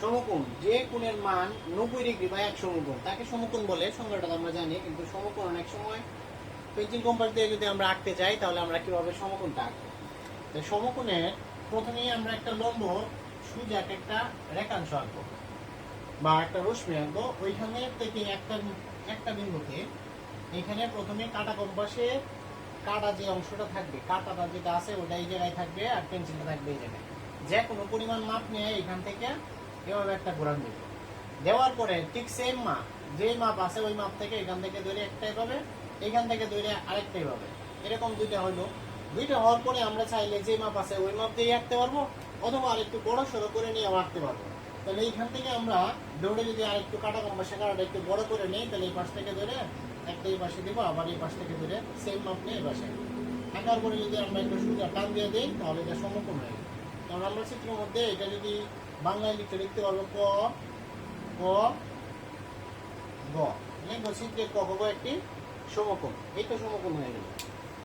সমকোণ, যে কোণের মান নব্বই ডিগ্রি বা এক সমকোণ, তাকে সমকোণ বলে সংজ্ঞাটা আমরা জানি, কিন্তু সমকোণ অনেক সময় পেন্সিল কম্পাস দিয়ে যদি আমরা আঁকতে যাই, তাহলে আমরা কীভাবে সমকোণটা আঁকবো? তো সমকোণের প্রথমেই আমরা একটা লম্ব সুজা একটা রেখাংশ আঁকবো, বা একটা রশ্মি আঁকবো। ওইখানে থেকে একটা একটা বিন্দুতে এখানে প্রথমে কাটা কম্পাসে কাটা যে অংশটা থাকবে, কাটাটা যেটা আছে ওটা এই জায়গায় থাকবে আর পেন্সিলটা থাকবে এই জায়গায়। যে কোনো পরিমাণ মাপ নিয়ে এখান থেকে এভাবে একটা ঘোরান দিব দেওয়ার পরে ঠিক সেম মাপ যে মাপ আছে ওই মাপ থেকে এখান থেকে ধরে একটাই পাবে, এখান থেকে ধরে আরেকটাই পাবে। এরকম দুইটা হলো দুইটা হওয়ার পরে আমরা চাইলে যে মাপ আছে ওই মাপ দিয়ে আঁকতে পারব, অথবা আরেকটু বড় সড়ো করে নিয়ে আঁকতে পারব। তাহলে এইখান থেকে আমরা দৌড়ে যদি আরেকটু কাটা কম সে কাটাটা একটু বড় করে নিই, তাহলে এই পাশ থেকে ধরে একটা এই পাশে দিব, আবার এই পাশ থেকে ধরে সেম মাপ নিয়ে এই পাশে। আঁকার পরে যদি আমরা একটু সুন্দর টান দিয়ে দিই, তাহলে এটা সমকোণ হয়ে কারণ আমরা মধ্যে এটা যদি বাংলায় লিখতে লিখতে পারব ক ক গ। চিত্রে ক একটি সমকোণ। তো সমকোণ হয়ে গেল।